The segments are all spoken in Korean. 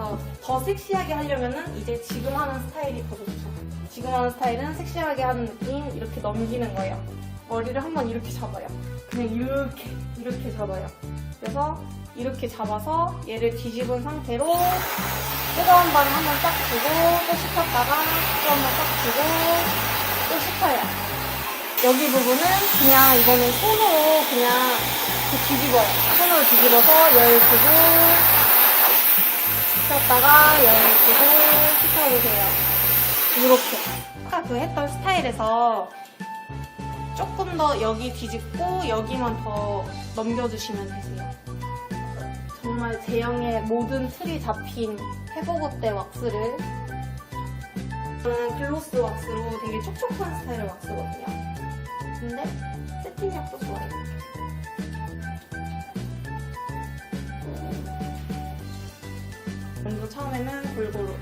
그래서 더 섹시하게 하려면은 이제 지금 하는 스타일이 더 좋죠. 지금 하는 스타일은 섹시하게 하는 느낌 이렇게 넘기는 거예요. 머리를 한번 이렇게 잡아요. 그냥 이렇게 이렇게 잡아요. 그래서 이렇게 잡아서 얘를 뒤집은 상태로 뜨거운 바람 한번 딱 주고 또 식혔다가 또 한번 딱 주고 또 식혀요. 여기 부분은 그냥 이거는 손으로 그냥 뒤집어요. 손으로 뒤집어서 열 주고 식혔다가 열 주고 식혀주세요. 이렇게 아까 그 했던 스타일에서 조금 더 여기 뒤집고 여기만 더 넘겨주시면 되세요. 정말 제형의 모든 틀이 잡힌 회복옷대 왁스를 저는 글로스 왁스로 되게 촉촉한 스타일의 왁스거든요. 근데 세팅력도 좋아요. 먼저 처음에는 골고루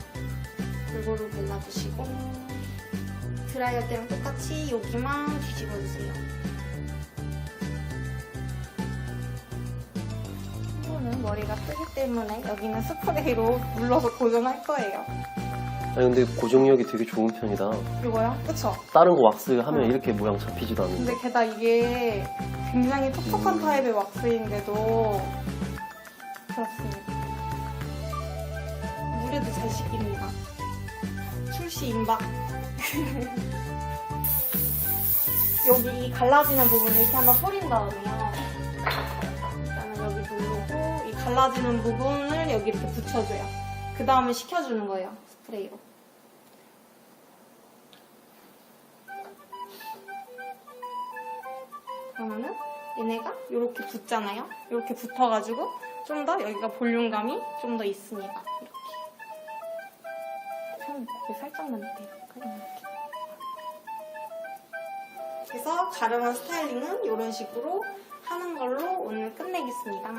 골고루 발라주시고 드라이할 때랑 똑같이 여기만 뒤집어주세요. 이거는 머리가 뜨기 때문에 여기는 스프레이로 눌러서 고정할 거예요. 아니 근데 고정력이 되게 좋은 편이다. 이거요? 그쵸? 다른 거 왁스 하면 어. 이렇게 모양 잡히지도 않는데. 근데 게다가 이게 굉장히 촉촉한 음. 타입의 왁스인데도 그렇습니다. 물에도 잘 씻깁니다. 출시 임박. 여기 이 갈라지는 부분을 이렇게 한번 뿌린 다음에요. 일단은 여기 누르고 이 갈라지는 부분을 여기 이렇게 붙여줘요. 그 다음에 식혀주는 거예요. 스프레이로. 그러면은 얘네가 이렇게 붙잖아요. 이렇게 붙어가지고 좀 더 여기가 볼륨감이 좀 더 있습니다. 이렇게. 살짝만 이렇게. 그래서 가름한 스타일링은 이런 식으로 하는 걸로 오늘 끝내겠습니다.